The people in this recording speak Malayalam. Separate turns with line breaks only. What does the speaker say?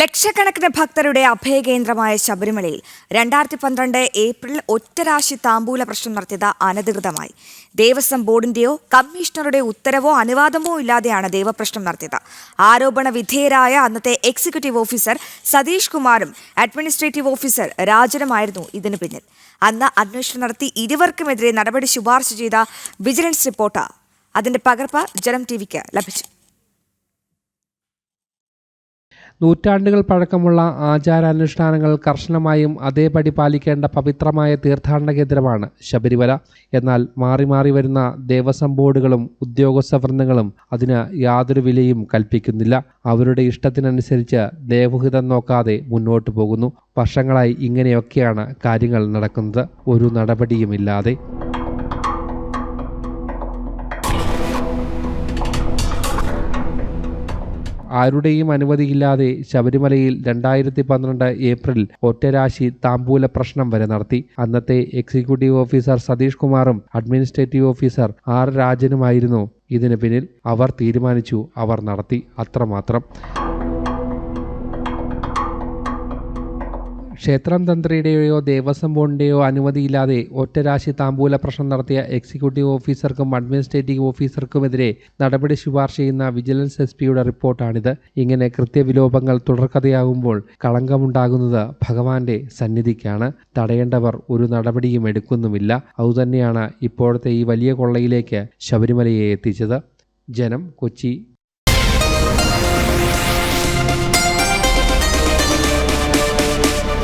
ലക്ഷക്കണക്കിന് ഭക്തരുടെ അഭയകേന്ദ്രമായ ശബരിമലയിൽ രണ്ടായിരത്തി പന്ത്രണ്ട് ഏപ്രിൽ ഒറ്റരാശി താമ്പൂല പ്രശ്നം നടത്തിയത് അനധികൃതമായി. ദേവസ്വം ബോർഡിന്റെയോ കമ്മീഷണറുടെ ഉത്തരവോ അനുവാദമോ ഇല്ലാതെയാണ് ദേവപ്രശ്നം നടത്തിയത്. ആരോപണ വിധേയരായ അന്നത്തെ എക്സിക്യൂട്ടീവ് ഓഫീസർ സതീഷ് കുമാറും അഡ്മിനിസ്ട്രേറ്റീവ് ഓഫീസർ രാജനുമായിരുന്നു ഇതിന് പിന്നിൽ. അന്ന് അന്വേഷണം നടത്തി ഇരുവർക്കുമെതിരെ നടപടി ശുപാർശ ചെയ്ത വിജിലൻസ് റിപ്പോർട്ട്. അതിന്റെ പകർപ്പ് ജനം ടി വിക്ക് ലഭിച്ചു.
നൂറ്റാണ്ടുകൾ പഴക്കമുള്ള ആചാരാനുഷ്ഠാനങ്ങൾ കർശനമായും അതേപടി പാലിക്കേണ്ട പവിത്രമായ തീർത്ഥാടന കേന്ദ്രമാണ് ശബരിമല. എന്നാൽ മാറി മാറി വരുന്ന ദേവസ്വം ബോർഡുകളും ഉദ്യോഗസ്ഥ വൃന്ദങ്ങളും അതിന് യാതൊരു വിലയും കൽപ്പിക്കുന്നില്ല. അവരുടെ ഇഷ്ടത്തിനനുസരിച്ച് ദേവഹിതം നോക്കാതെ മുന്നോട്ടു പോകുന്നു. വർഷങ്ങളായി ഇങ്ങനെയൊക്കെയാണ് കാര്യങ്ങൾ നടക്കുന്നത്. ഒരു നടപടിയുമില്ലാതെ ആരുടെയും അനുമതിയില്ലാതെ ശബരിമലയിൽ രണ്ടായിരത്തി പന്ത്രണ്ട് ഏപ്രിൽ ഒറ്റരാശി താമ്പൂല പ്രശ്നം വരെ നടത്തി. അന്നത്തെ എക്സിക്യൂട്ടീവ് ഓഫീസർ സതീഷ് കുമാറും അഡ്മിനിസ്ട്രേറ്റീവ് ഓഫീസർ ആർ രാജനുമായിരുന്നു. ഇതിന് പിന്നിൽ അവർ തീരുമാനിച്ചു അവർ നടത്തി. അത്രമാത്രം. ക്ഷേത്രം തന്ത്രിയുടെയോ ദേവസ്വം ബോർഡിന്റെയോ അനുമതിയില്ലാതെ ഒറ്റരാശി താമ്പൂല പ്രശ്നം നടത്തിയ എക്സിക്യൂട്ടീവ് ഓഫീസർക്കും അഡ്മിനിസ്ട്രേറ്റീവ് ഓഫീസർക്കുമെതിരെ നടപടി ശുപാർശ ചെയ്യുന്ന വിജിലൻസ് എസ് പിയുടെ റിപ്പോർട്ടാണിത്. ഇങ്ങനെ കൃത്യവിലോപങ്ങൾ തുടർക്കഥയാകുമ്പോൾ കളങ്കമുണ്ടാകുന്നത് ഭഗവാന്റെ സന്നിധിക്കാണ്. തടയേണ്ടവർ ഒരു നടപടിയും എടുക്കുന്നുമില്ല. അതുതന്നെയാണ് ഇപ്പോഴത്തെ ഈ വലിയ കൊള്ളയിലേക്ക് ശബരിമലയെ എത്തിച്ചത്. ജനം കൊച്ചി.